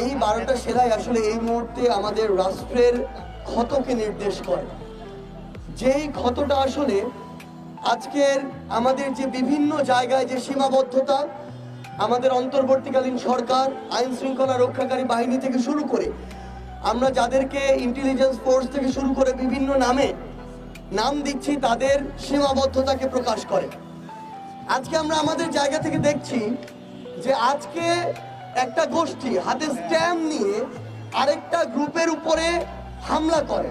এই বারোটা সেলাই আসলে এই মুহূর্তে আমাদের রাষ্ট্রের ক্ষতকে নির্দেশ করে। যেই ক্ষতটা আসলে আজকের আমাদের যে বিভিন্ন জায়গায় যে সীমাবদ্ধতা, আমাদের অন্তর্বর্তীকালীন সরকার, আইন শৃঙ্খলা রক্ষাকারী বাহিনী থেকে শুরু করে, আমরা যাদেরকে ইন্টেলিজেন্স ফোর্স থেকে শুরু করে বিভিন্ন নামে নাম দিচ্ছি, তাদের সীমাবদ্ধতাকে প্রকাশ করে। আজকে আমরা আমাদের জায়গা থেকে দেখছি যে আজকে একটা গোষ্ঠী হাতে স্ট্যাম্প নিয়ে আরেকটা গ্রুপের উপরে হামলা করে।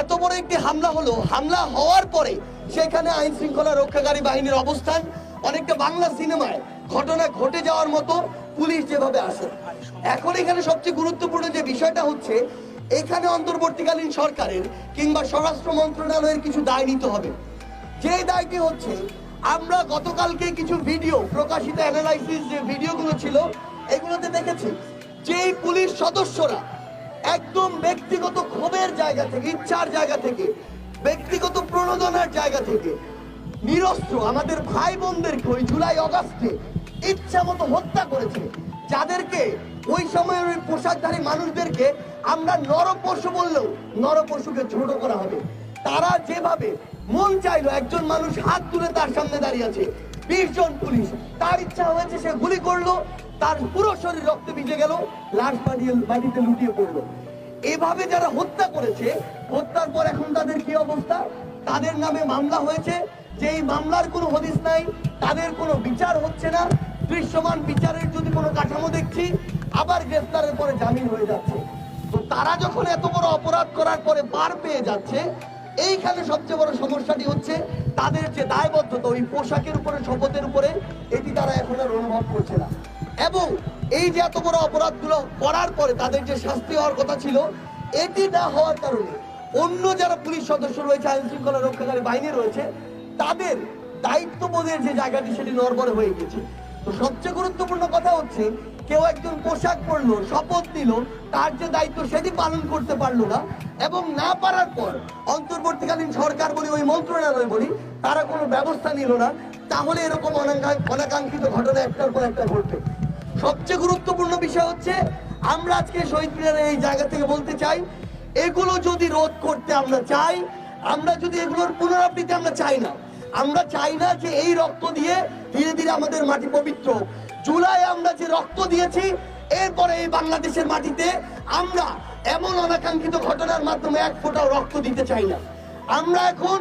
এত বড় একটি হামলা হলো, হামলা হওয়ার পরে সেখানে আইন শৃঙ্খলা রক্ষাকারী বাহিনীর অবস্থান, অনেকটা বাংলা সিনেমায় ঘটনা ঘটে যাওয়ার মতো পুলিশ যেভাবে আসে। এখন এখানে সবচেয়ে গুরুত্বপূর্ণ যে বিষয়টা হচ্ছে, এখানে অন্তর্বর্তীকালীন সরকারের কিংবা স্বরাষ্ট্র মন্ত্রণালয়ের কিছু দায় নিতে হবে। যে দায়টি হচ্ছে, আমরা গতকালকে কিছু ভিডিও, প্রকাশিত অ্যানালাইসিস যে ভিডিওগুলো ছিল এগুলোতে দেখেছি যেই পুলিশ সদস্যরা একদম ব্যক্তিগত ক্ষোভের জায়গা থেকে, ইচ্ছার জায়গা থেকে, ব্যক্তিগত প্রণোদনার জায়গা থেকে নিরস্ত্র আমাদের ভাই বোনদেরকে ওই জুলাই অগাস্টে ইচ্ছা মতো হত্যা করেছে। যাদেরকে ওই সময়ের ওই পোশাকধারী মানুষদেরকে আমরা নরপশু বললেও নরপশুকে ছোট করা হবে। তারা যেভাবে মন চাইলো একজন মানুষ হাত তুলে তার সামনে দাঁড়িয়ে আছে, বিশ জন পুলিশ, তার ইচ্ছা হয়েছে সে গুলি করল তার পুরো শরীর রক্তে ভিজে গেল, লাশ মাটিয়ে মাটিতে লুটিয়ে পড়ল। এভাবে যারা হত্যা করেছে, হত্যার পর এখন তাদের কি অবস্থা? তাদের নামে মামলা হয়েছে। যে এই মামলার কোনো হদিস নাই, তাদের কোনো বিচার হচ্ছে না। দৃশ্যমান বিচারের যদি কোনো কাঠামো দেখছি, আবার গ্রেফতারের পরে জামিন হয়ে যাচ্ছে। তো তারা যখন এত বড় অপরাধ করার পরে বার পেয়ে যাচ্ছে, এইখানে সবচেয়ে বড় সমস্যাটি হচ্ছে তাদের যে দায়বদ্ধতা, ওই পোশাকের উপরে, শপথের উপরে এবং এই যে এত বড় অপরাধগুলো করার পরে তাদের যে শাস্তি হওয়ার কথা ছিল, এটি না হওয়ার কারণে অন্য যারা পুলিশ সদস্য রয়েছে, আইন শৃঙ্খলা রক্ষাকারী বাহিনী রয়েছে, তাদের দায়িত্ববোধের যে জায়গাটি সেটি নড়বড়ে হয়ে গেছে। তো সবচেয়ে গুরুত্বপূর্ণ কথা হচ্ছে, কেউ একজন পোশাক পরলো, শপথ নিল, তার যে দায়িত্ব সেটি পালন করতে পারল না এবং না পারার পর অন্তর্বর্তীকালীন সরকার বলি, ওই মন্ত্রণালয় বলি, তারা কোনো ব্যবস্থা নিল না। তাহলে এরকম অনাকাঙ্ক্ষা- অনাকাঙ্ক্ষিত ঘটনা একটার পর একটা ঘটবে। সবচেয়ে গুরুত্বপূর্ণ বিষয় হচ্ছে, আমরা আজকে শহীদ মিনারের এই জায়গা থেকে বলতে চাই, এগুলো যদি রোধ করতে আমরা চাই, আমরা যদি এগুলোর পুনরাবৃত্তি আমরা চাই না, আমরা চাই না যে এই রক্ত দিয়ে ধীরে ধীরে আমাদের মাটি পবিত্র। জুলাই আমরা যে রক্ত দিয়েছি, এরপরে এই বাংলাদেশের মাটিতে আমরা এমন অনাকাঙ্ক্ষিত ঘটনার মাধ্যমে এক ফোঁটাও রক্ত দিতে চাই না আমরা এখন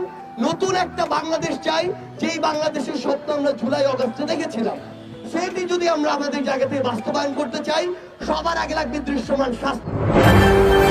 নতুন একটা বাংলাদেশ চাই, যেই বাংলাদেশের স্বপ্ন আমরা জুলাই, অগস্টে দেখেছিলাম সেটি যদি আমরা আমাদের জায়গাতে বাস্তবায়ন করতে চাই সবার আগে লাগবে দৃশ্যমান শাস্তি।